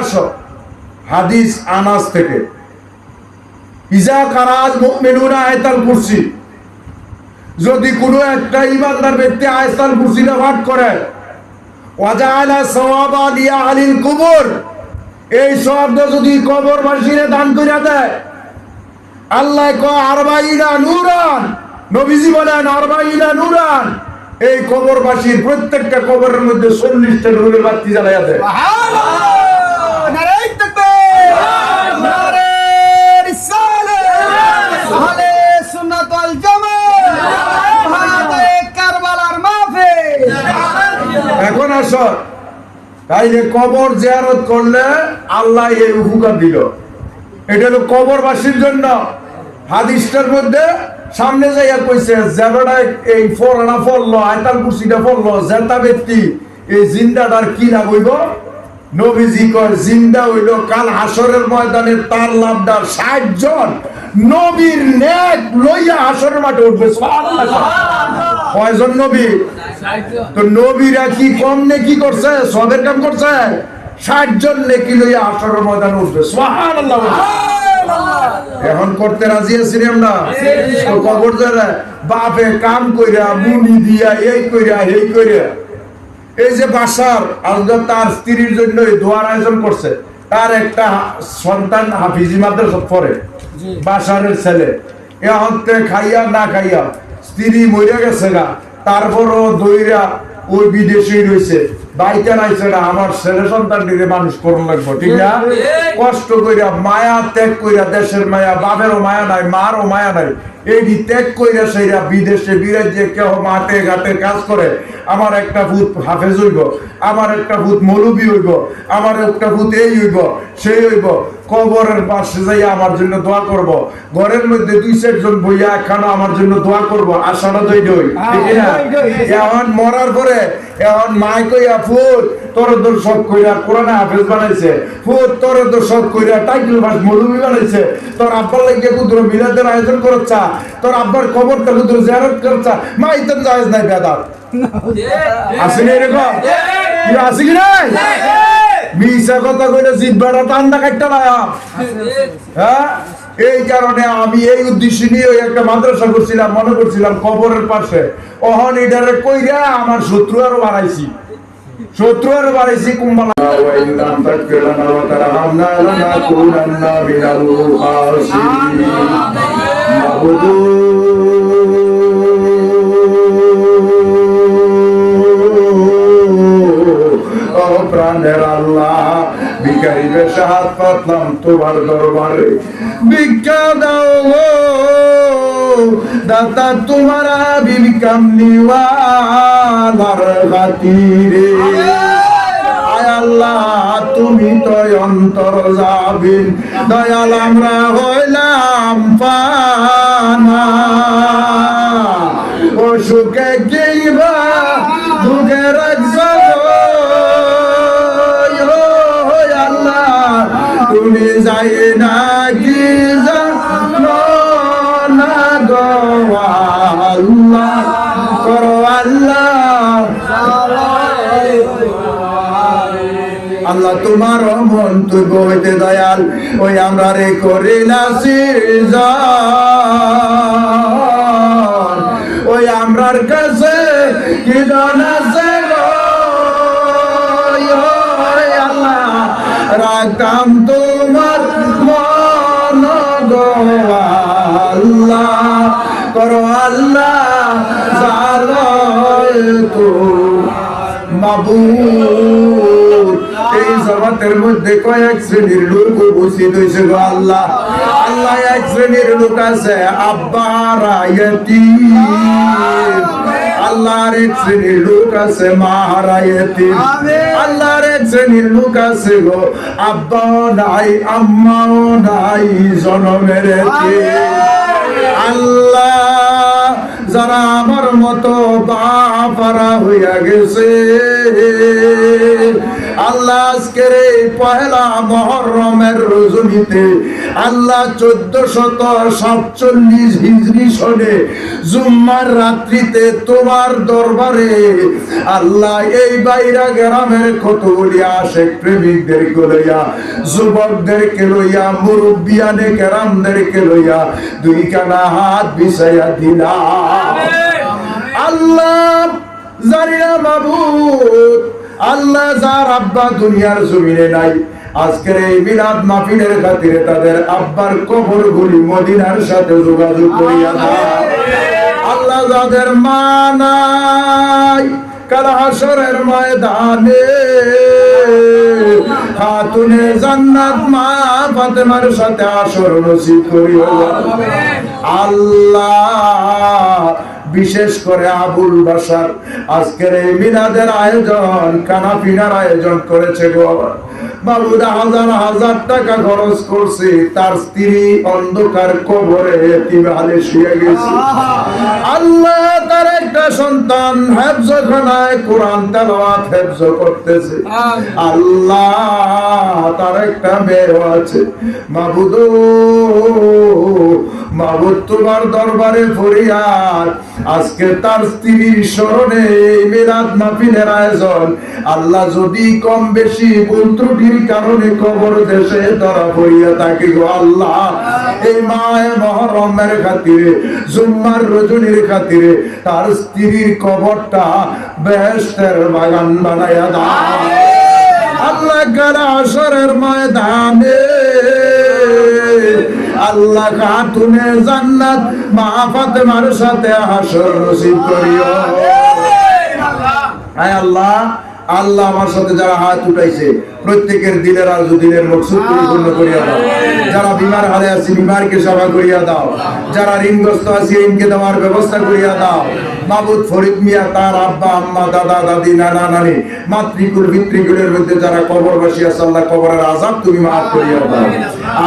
আসো। হাদিস আনাস থেকে। ইজা কারাজ কুরসি? যদি কোনো একটা ইমানদার ব্যক্তি আয়াতুল কুরসিটা পাঠ করে লিয়া আলিল কুবুর, এই শব্দ যদি কবরবাসীরে দান করে দেয়, আল্লাহ ক আরবাইনা নবীজি বলেন, আরবাইনা এই কবরবাসীর প্রত্যেকটা কবরের মধ্যে চল্লিশটা নূরের বাতি জ্বালাইয়া দেয়। এখন আসো। তাইলে কবর জিয়ারত করলে আল্লাহ এই উপকার দিল। এটা হলো কবরবাসীর জন্য। হাদিসটার মধ্যে সামনে যাইয়া কইছে যারা এই ফরানা ফললো আয়তাল কুরসিটা ফললো জেতা ব্যক্তি এই জিন্দাটার কি লাভ হইব? নবীজি কয় জিন্দা হইল কাল হাসরের ময়দানে তার লাভদার ষাট জন নবীর নেক লইয়া হাসরের মাঠে উঠবে। কয়জন নবী? তো নবীরা কি কম নেকি করছে? সবের কাম করছে? ষাট জন নেকি লইয়া আসর ময়দান উঠবে। সুবহানাল্লাহ। এখন করতে রাজি আছি রে আমরা। কবর যারা বাপে কাম কইরা মুনি দিয়া এই কইরা এই কইরা। এই যে বাসার আজকে তার স্ত্রীর জন্য দোয়ার আয়োজন করছে। তার একটা সন্তান হাফিজি মাদ্রাসা পড়ে। বাসারের ছেলে। এখন খাইয়া না খাইয়া স্ত্রী মরে গেছে গা। তারপরও দইরা ওই বিদেশে রয়েছে। বাইকে নাইছে না আমার ছেলে সন্তান নিয়ে মানুষ করুন লাগবো ঠিক না? কষ্ট কইরা মায়া ত্যাগ কইরা দেশের মায়া বাপেরও মায়া নাই মারও মায়া নাই। এই ত্যাগ কইরা সেইরা বিদেশে বিরাজ্যে মাঠে ঘাটে কাজ করে আমার একটা ভূত হাফেজ হইব আমার একটা ভূত মৌলবী হইব আমার একটা ভূত এই হইব সেই হইব। কবরের পাশে যাইয়া আমার জন্য দোয়া করব। ঘরের মধ্যে দুই চারজন বইয়া একখানা আমার জন্য দোয়া করব। আশাটা দই দই এখন মরার পরে এখন মাই কইয়া ফুট তোর কইরা কোরআনে হাফেজ বানাইছে তোর তোর সব কইরা টাইটেল মৌলবী বানাইছে। তোর আব্বার লাগিয়ে কুদুর মিলাদের আয়োজন করছা তোর আব্বার কবরটা কুদুর জিয়ারত করছা তো জায়েজ নাই আসেনি এরকম? আসি কি নাই? মিশা কথা কইলে জিব্বাটা টান্ডা কাটতে না হ্যাঁ? এই কারণে আমি এই উদ্দেশ্য নিয়ে একটা মাদ্রাসা করছিলাম মনে করছিলাম কবরের পাশে। অহন এটারে কইরা আমার শত্রু আরও বাড়াইছি। শত্রু বাড়িছি কুম্বালা প্রাণের আল্লাহ ভিখারি বেশে হাত পাতলাম তোমার দরবারে। ভিক্ষা দাও দাতা তোমারা বিবিকাম নিওয়ালার খাতিরে। আল্লাহ, তুমি তো অন্তর যাবিন দয়াল, আমরা হইলাম পানা। ও সুখে কিবা দুঃখে রাখছো যাই না না আল্লাহ করো আল্লাহ তোমার মন্তব্য হইতে দয়াল, ওই আমরা রে করিলাছি ওই আমরার কাছে কি আছে রাখতাম মন গো আল্লাহ, করো আল্লাহ এই জগতের মধ্যে কয়েক শ্রেণির লোক উপস্থিত হয়েছে গো আল্লাহ। আল্লাহ এক শ্রেণির লোক আছে, আব্বারা ইয়তীম। আল্লাহর এক শ্রেণির লোক আছে মাহারা ইয়তীম আল্লাহর এক শ্রেণির লোক আছে গো আব্বাও নাই আম্মাও নাই জনমের আল্লাহ যারা আমার মতো বাপারা হইয়া গেছে আল্লাহ আজকের এই পহেলা মহরমের রজনীতে আল্লাহ চোদ্দ শত সাতচল্লিশ হিজরি সনে জুম্মার রাত্রিতে তোমার দরবারে আল্লাহ এই বাইরা গ্রামের কতগুলি আশেক প্রেমিকদেরকে লইয়া যুবকদেরকে লইয়া মুরব্বিয়ানে কেরামদেরকে লইয়া দুই কানা হাত বিছাইয়া দিলা আল্লাহ জানিনা মাবুদ আল্লাহ যার আব্বা দুনিয়ার জমিনে নাই। আজকের এই মিলাদ মাহফিলের খাতিরে তাদের আব্বার কবর গুলি মদিনার সাথে যোগাযোগ করিয়া আল্লাহ যাদের মা নাই কাল হাসরের ময়দানে খাতুনে জান্নাত মা ফাতেমার সাথে আসর নসিব করিও। আল্লাহ বিশেষ করে আবুল বাসার আজকের এই মিলাদের আয়োজন কানাপিনার আয়োজন করেছে গো। বাবুরা হাজার হাজার টাকা খরচ করছে তার স্ত্রী অন্ধকার কবরে এতিমহালে শুয়ে গেছে। আল্লাহ! একটা সন্তান হেফজ খানায় কোরআন তেলাওয়াত হেফজ করতেছে। আল্লাহ তার একটা মেয়ে আছে। মাবুদ মাবুদ তোমার দরবারে ফরিয়াদ। আজকে তার স্ত্রীর স্মরণে মিলাদ মাহফিলের আয়োজন। আল্লাহ যদি কম বেশি ভুল ত্রুটির কারণে কবর দেশে ধরা পড়িয়া থাকে গো আল্লাহ। এই মায় মহরমের খাতিরে জুম্মার রজনীর খাতিরে তার স্ত্রীর কবরটা বেহেশতের বাগান বানাইয়া দাও। আল্লাহ গালা আসরের ময়দানে আল্লাহ খাতুনে জান্নাত মা ফাতেমার সাথে হাসর নসিব করিও। আয় আল্লাহ আল্লাহ আমার সাথে যারা হাত উঠাইছে প্রত্যেকের দিনের আজ দিনের মকসুদ পরিপূর্ণ করিয়া দাও। যারা বিমার হালে আছে বিমারকে সেবা করিয়া দাও। যারা ঋণগ্রস্ত আছে ঋণকে দেওয়ার ব্যবস্থা করিয়া দাও। মাবুদ ফরিদ মিয়া তার আব্বা আম্মা দাদা দাদি নানা নানি মাতৃকুল পিতৃকুলের মধ্যে যারা কবরবাসী আছে আল্লাহ কবরের আজাব তুমি মাফ করিয়া দাও।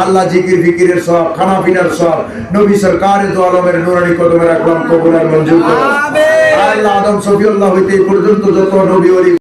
আল্লাহ। জিকির ফিকিরের সব খানা পিনার সব নবী সরকার দু আলমের নুরানি কদমের আকরাম কবরের মঞ্জুর করো। আল্লাহ আদম সফিউল্লাহ হইতে পর্যন্ত যত নবী